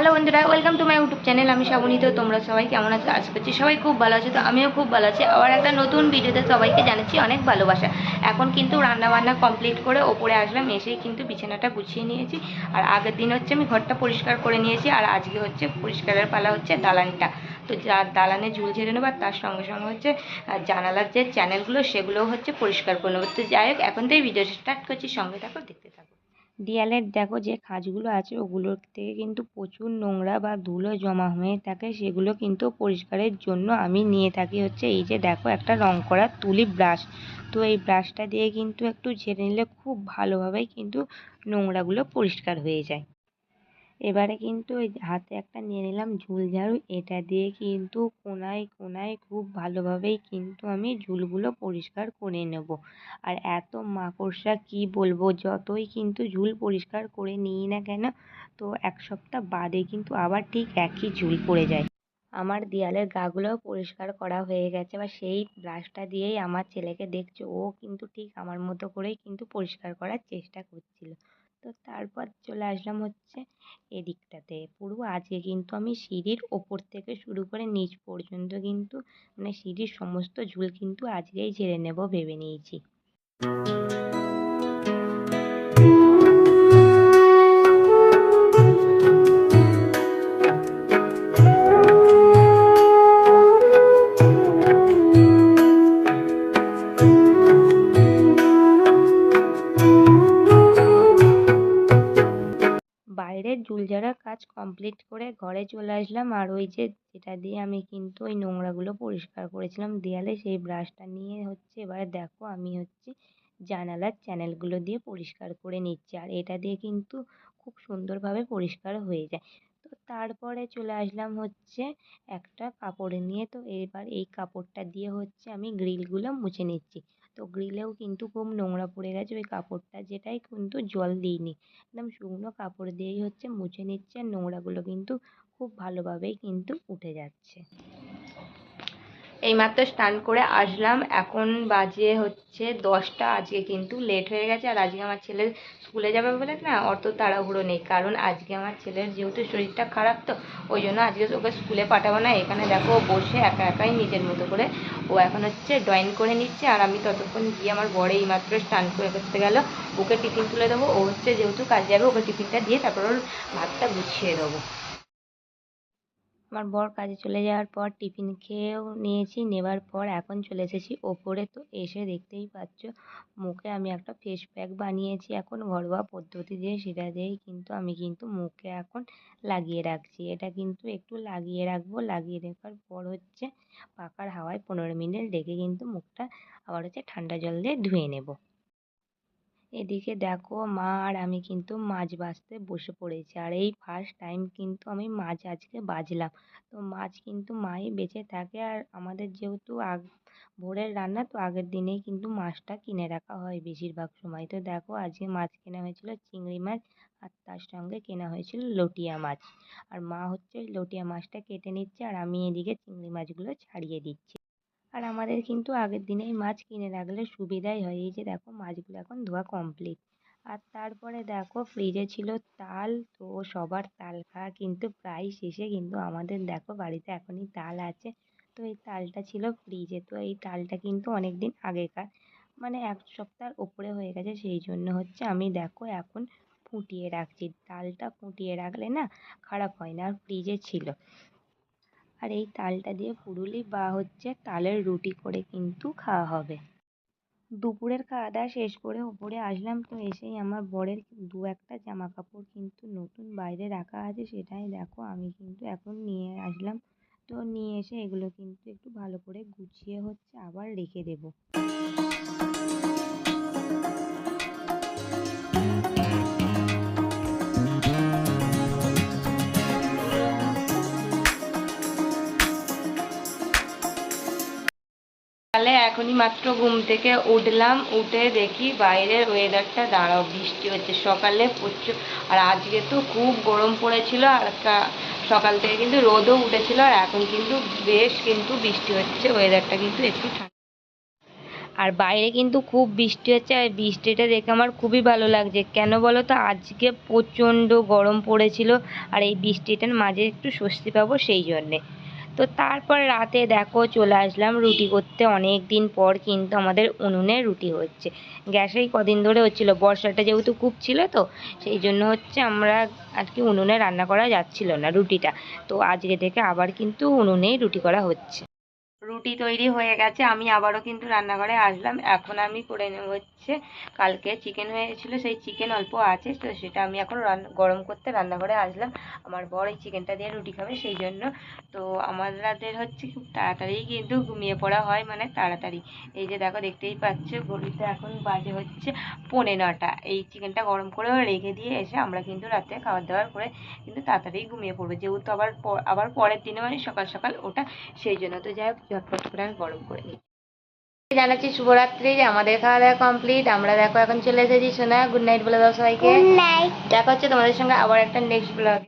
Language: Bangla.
হ্যালো বন্ধুরা welcome to my YouTube channel আমি শ্রাবণী তো তোমরা সবাই কেমন আছো? আশা করছি সবাই খুব ভালো আছে, তো আমিও খুব ভালো আছি। আবার একটা নতুন ভিডিওতে সবাইকে জানাচ্ছি অনেক ভালোবাসা। এখন কিন্তু রান্না বান্না কমপ্লিট করে ওপরে আসলাম, এসেই কিন্তু বিছানাটা গুছিয়ে নিয়েছি। আর আগের দিন হচ্ছে আমি ঘরটা পরিষ্কার করে নিয়েছি, আর আজকে হচ্ছে পরিষ্কারের পালা হচ্ছে দালানটা। তো দালানে ঝুল ঝেড়ে নেব, আর তার সঙ্গে সঙ্গে হচ্ছে জানালার যে চ্যানেলগুলো সেগুলোও হচ্ছে পরিষ্কার করে নেব। তো যাই হোক, এখন থেকে ভিডিও স্টার্ট করছি, সঙ্গে থাকো, দেখতে দেয়ালের দেখো যে খাঁজগুলো আছে, ওগুলোর থেকে কিন্তু প্রচুর নোংরা বা ধুলো জমা হয়ে থাকে। সেগুলো কিন্তু পরিষ্কারের জন্য আমি নিয়ে থাকি হচ্ছে এই যে দেখো একটা রং করা তুলি ব্রাশ। তো এই ব্রাশটা দিয়ে কিন্তু একটু ঝেড়ে নিলে খুব ভালোভাবেই কিন্তু নোংরাগুলো পরিষ্কার হয়ে যায়। এবারে কিন্তু ওই হাতে একটা নিয়ে নিলাম ঝুল ঝাড়ু। এটা দিয়ে কিন্তু কোনায় কোনায় খুব ভালোভাবেই কিন্তু আমি ঝুলগুলো পরিষ্কার করে নেব। আর এত মাকড়সা কি বলব? যতই কিন্তু ঝুল পরিষ্কার করে নিই না কেন, তো এক সপ্তাহ বাদে কিন্তু আবার ঠিক একই ঝুল পড়ে যায়। আমার দেয়ালের গাগুলোও পরিষ্কার করা হয়ে গেছে বা সেই ব্রাশটা দিয়েই আমার ছেলেকে দেখছ। ও কিন্তু ঠিক আমার মতো করেই কিন্তু পরিষ্কার করার চেষ্টা করছিল। তো তারপর চলে আসলাম হচ্ছে এদিকটাতে। পুরো আজকে কিন্তু আমি সিঁড়ির ওপর থেকে শুরু করে নিচ পর্যন্ত কিন্তু মানে সিঁড়ির সমস্ত ঝুল কিন্তু আজকেই ঝেড়ে নেব ভেবে নিয়েছি। বাইরের জুলজারা কাজ কমপ্লিট করে ঘরে চলে আসলাম। আর ওই যে যেটা দিয়ে আমি কিন্তু ওই নোংরাগুলো পরিষ্কার করেছিলাম দেয়ালে, সেই ব্রাশটা নিয়ে হচ্ছে এবারে দেখো আমি হচ্ছে জানালার চ্যানেলগুলো দিয়ে পরিষ্কার করে নিচ্ছি। আর এটা দিয়ে কিন্তু খুব সুন্দরভাবে পরিষ্কার হয়ে যায়। তো তারপরে চলে আসলাম হচ্ছে একটা কাপড় নিয়ে। তো এবার এই কাপড়টা দিয়ে হচ্ছে আমি গ্রিলগুলো মুছে নিচ্ছি। তো গ্রিলেও কিন্তু খুব নোংরা পড়ে গেছে। ওই কাপড়টা যেটাই কিন্তু জল দিইনি। একদম শুকনো কাপড় দিয়েই হচ্ছে মুছে নিচ্ছে। আর নোংরাগুলো কিন্তু খুব ভালোভাবেই কিন্তু উঠে যাচ্ছে। এইমাত্র স্নান করে আসলাম। এখন বাজে হচ্ছে দশটা। আজকে কিন্তু লেট হয়ে গেছে। আর আজকে আমার ছেলের স্কুলে যাবে বলে না অত তাড়াহুড়ো নেই। কারণ আজকে আমার ছেলের যেহেতু শরীরটা খারাপ তো, ওই জন্য আজকে ওকে স্কুলে পাঠাবো না। এখানে দেখো বসে একা একাই নিজের মতো করে। ও এখন হচ্ছে ড্রয়িং করে নিচ্ছে। আর আমি ততক্ষণ গিয়ে আমার বড় এইমাত্র স্নান করে করতে গেল। ওকে টিফিন তুলে দেবো। ও হচ্ছে যেহেতু কাজে যাবে, ওকে টিফিনটা দিয়ে তারপর ওর ভাতটা গুছিয়ে দেবো। আমার বর কাজে চলে যাওয়ার পর টিফিন খেয়েও নিয়েছি, নেবার পর এখন চলে এসেছি ওপরে। তো এসে দেখতেই পাচ্ছ, মুখে আমি একটা ফেস প্যাক বানিয়েছি। এখন ঘরোয়া পদ্ধতি দিয়ে সেটা দিয়েই কিন্তু আমি কিন্তু মুখে এখন লাগিয়ে রাখছি। এটা কিন্তু একটু লাগিয়ে রাখব। লাগিয়ে রাখার পর হচ্ছে পাখার হাওয়ায় পনেরো মিনিট রেখে কিন্তু মুখটা আবার হচ্ছে ঠান্ডা জল দিয়ে ধুয়ে নেব। এদিকে দেখো মা আর আমি কিন্তু মাছ ভাজতে বসে পড়েছি। আর এই ফার্স্ট টাইম কিন্তু আমি মাছ আজকে ভাজলাম তো মাছ কিন্তু মাই বেঁচে থাকে আর আমাদের যেহেতু আগ, ভোরের রান্না, তো আগের দিনেই কিন্তু মাছটা কিনে রাখা হয় বেশিরভাগ সময়। তো দেখো আজকে মাছ কেনা হয়েছিল চিংড়ি মাছ আর তার সঙ্গে কেনা হয়েছিল লটিয়া মাছ। আর মা হচ্ছে ওই লটিয়া মাছটা কেটে নিচ্ছে আর আমি এদিকে চিংড়ি মাছগুলো ছাড়িয়ে দিচ্ছি। আর আমাদের কিন্তু আগের দিনেই মাছ কিনে রাখলে সুবিধাই হয়। এই যে দেখো, মাছগুলো এখন ধোয়া কমপ্লিট আর তারপরে দেখো ফ্রিজে ছিল তাল, তো সবার তাল খাওয়া কিন্তু প্রায় শেষে কিন্তু আমাদের দেখো বাড়িতে এখনই তাল আছে। তো এই তালটা ছিল ফ্রিজে তো এই তালটা কিন্তু অনেক দিন আগেকার মানে এক সপ্তাহের ওপরে হয়ে গেছে। সেই জন্য হচ্ছে আমি দেখো এখন ফুটিয়ে রাখছি। তালটা ফুটিয়ে রাখলে না খারাপ হয় না, আর ফ্রিজে ছিল। আর এই তালটা দিয়ে পুরুলি বা হচ্ছে তালের রুটি করে কিন্তু খাওয়া হবে। দুপুরের খাওয়া দাওয়া শেষ করে উপরে আসলাম তো এসেই আমার বরের দু একটা জামা কাপড় কিন্তু নতুন বাইরে রাখা আছে সেটাই দেখো, আমি কিন্তু এখন নিয়ে আসলাম। তো নিয়ে এসে এগুলো কিন্তু একটু ভালো করে গুছিয়ে হচ্ছে আবার রেখে দেবো। এখনই মাত্র ঘুম থেকে উঠলাম, উঠে দেখি বাইরের ওয়েদারটা দাঁড়াও, বৃষ্টি হচ্ছে। সকালে প্রচুর, আর আজকে তো খুব গরম পড়েছিল, আর সকাল থেকে কিন্তু রোদও উঠেছিল, আর এখন কিন্তু বেশ কিন্তু বৃষ্টি হচ্ছে ওয়েদারটা কিন্তু একটু ঠান্ডা। আর বাইরে কিন্তু খুব বৃষ্টি হচ্ছে, আর বৃষ্টিটা দেখে আমার খুবই ভালো লাগছে। কেন বলো তো, আজকে প্রচণ্ড গরম পড়েছিল, আর এই বৃষ্টিটার মাঝে একটু স্বস্তি পাবো সেই জন্যে। তো তারপর রাতে দেখো চলে আসলাম রুটি করতে। অনেক দিন পর কিন্তু আমাদের উনুনে রুটি হচ্ছে। গ্যাসেই কদিন ধরে হচ্ছিল। বর্ষাটা যেহেতু খুব ছিল তো, সেই জন্য হচ্ছে আমরা আর কি উনুনে রান্না করা যাচ্ছিল না রুটিটা। তো আজকে থেকে আবার কিন্তু উনুনেই রুটি করা হচ্ছে। রুটি তৈরি হয়ে গেছে, আমি আবারও কিন্তু রান্নাঘরে আসলাম। এখন আমি করে নেব হচ্ছে, কালকে চিকেন হয়েছিল, সেই চিকেন অল্প আছে, তো সেটা আমি এখন গরম করতে রান্নাঘরে আসলাম। আমার বর এই চিকেনটা দিয়ে রুটি খাবে সেই জন্য। তো আমাদের হচ্ছে খুব তাড়াতাড়ি কিন্তু ঘুমিয়ে পড়া হয় মানে তাড়াতাড়ি। এই যে দেখো, দেখতেই পাচ্ছ ঘড়িতে এখন বাজে হচ্ছে পৌনে নটা। এই চিকেনটা গরম করে রেখে দিয়ে এসে আমরা কিন্তু রাতে খাবার দাবার করে কিন্তু তাড়াতাড়ি ঘুমিয়ে পড়ব। যেহেতু আবার আবার পরের দিনে মানে সকাল সকাল ওটা, সেই জন্য। তো যাই হোক ঝটপট করে আমি গরম করে নিই। জানাচ্ছি শুভরাত্রি আমাদের খাওয়া দাওয়া কমপ্লিট আমরা দেখো এখন চলে এসেছি সোনা। গুড নাইট বলে দাও সবাইকে। দেখা হচ্ছে তোমাদের সঙ্গে আবার একটা নেক্সট ব্লগ